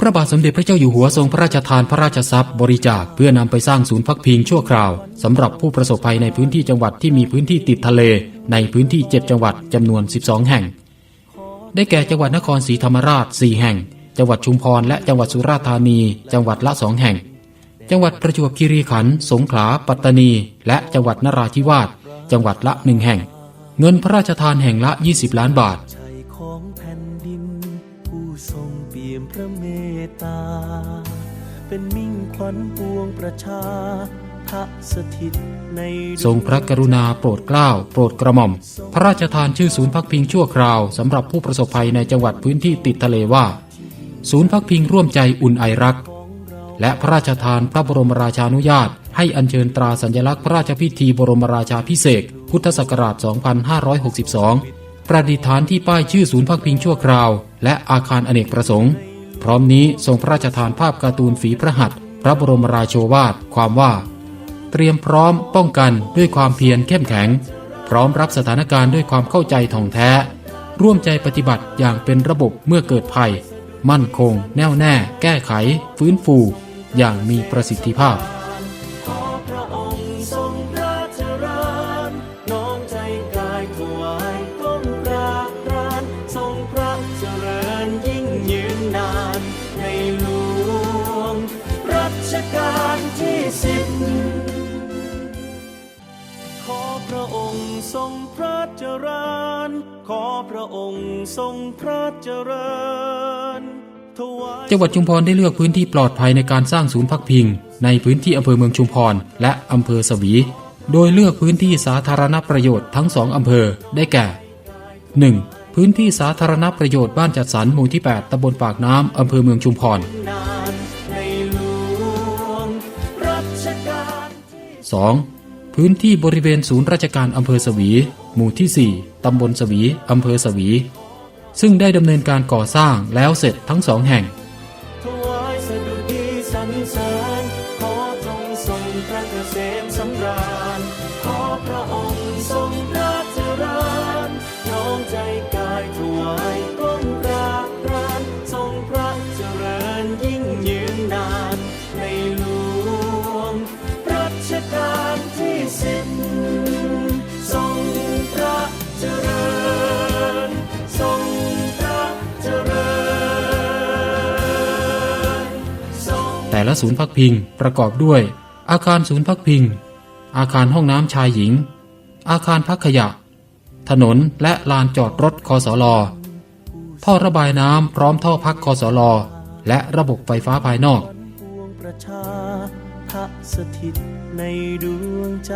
พระบาทสมเด็จพระเจ้าอยู่หัวทรงพระราชทานพระราชทรัพย์บริจาคเพื่อนำไปสร้างศูนย์พักพิงชั่วคราวสำหรับผู้ประสบภัยในพื้นที่จังหวัดที่มีพื้นที่ติดทะเลในพื้นที่ 7 จังหวัดจำนวน 12 แห่ง ได้แก่จังหวัดนครศรีธรรมราช 4 แห่ง จังหวัดชุมพรและจังหวัดสุราษฎร์ธานี จังหวัดละ 2 แห่ง จังหวัดประจวบคีรีขันธ์สงขลา ปัตตานี และจังหวัดนราธิวาสจังหวัดละหนึ่งแห่ง เงินพระราชทานแห่งละ 20 ล้านบาท ทรงเปี่ยมพระเมตตา เป็นมิ่งขวัญปวงประชาพระสถิตในทรงพระกรุณาโปรดเกล้า โปรดกระหม่อม พระราชทานชื่อศูนย์พักพิงชั่วคราวสำหรับผู้ประสบภัยในจังหวัดพื้นที่ติดทะเลว่า ศูนย์พักพิงร่วมใจอุ่นไอรัก และพระราชทานพระบรมราชานุญาต ให้อัญเชิญตราสัญลักษณ์พระราชพิธีบรมราชาพิเศษพุทธศักราช 2562 ประดิษฐานที่ป้ายชื่อศูนย์พักพิงชั่วคราว และอาคารอเนกประสงค์ พร้อมนี้ทรงพระราชทานภาพการ์ตูนฝีพระหัตถ์พระบรมราโชวาทความว่า เตรียมพร้อมป้องกันด้วยความเพียรเข้มแข็ง พร้อมรับสถานการณ์ด้วยความเข้าใจท่องแท้ ร่วมใจปฏิบัติอย่างเป็นระบบเมื่อเกิดภัย มั่นคง แน่วแน่ แก้ไข ฟื้นฟู อย่างมีประสิทธิภาพ สิบขอพระองค์ทรงพระเจริญ ขอพระองค์ทรงพระเจริญจังหวัดชุมพรได้เลือกพื้นที่ปลอดภัยในการสร้างศูนย์พักพิง ในพื้นที่อำเภอเมืองชุมพร และอำเภอสวี โดยเลือกพื้นที่สาธารณประโยชน์ทั้งสองอำเภอได้แก่ 1. พื้นที่สาธารณประโยชน์บ้านจัดสรรหมู่ที่ 8ตำบลปากน้ำอำเภอเมืองชุมพร 2. พื้นที่บริเวณศูนย์ราชการอำเภอสวี หมู่ที่ 4 ตำบลสวี อำเภอสวี ซึ่งได้ดำเนินการก่อสร้างแล้วเสร็จทั้งสองแห่งสดุดีสรรเสริญขอจงทรงพระเกษมสำราญข แต่ละศูนย์พักพิงประกอบด้วย อาคารศูนย์พักพิง อาคารห้องน้ำชายหญิง อาคารพักขยะ ถนนและลานจอดรถคอสลอท่อระบายน้ำพร้อมท่อพักคอสลอและระบบไฟฟ้าภายนอกปวงประชาพระสถิตในดวงใจ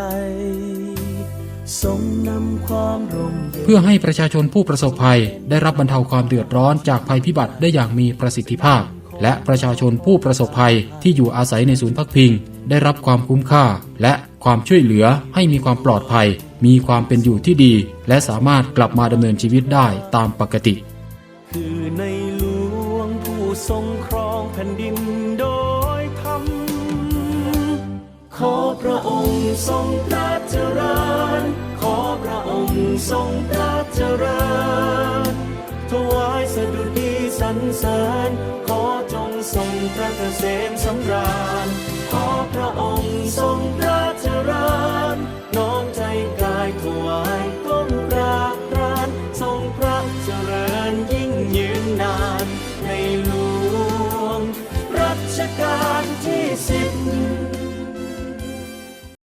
ทรงนำความร่มเย็นเพื่อให้ประชาชนผู้ประสบภัยได้รับบรรเทาความเดือดร้อนจากภัยพิบัติได้อย่างมีประสิทธิภาพ และประชาชนผู้ประสบภัยที่อยู่อาศัยในศูนย์พักพิง ได้รับความคุ้มค่า และความช่วยเหลือให้มีความปลอดภัย มีความเป็นอยู่ที่ดี และสามารถกลับมาดำเนินชีวิตได้ตามปกติ คือในหลวงผู้ทรงครองแผ่นดินโดยธรรมขอพระองค์ทรงพระเจริญ ขอพระองค์ทรงพระเจริญถวายสดุดีสรรเสริญขอ ทรงพระเกษมสำราญขอพระ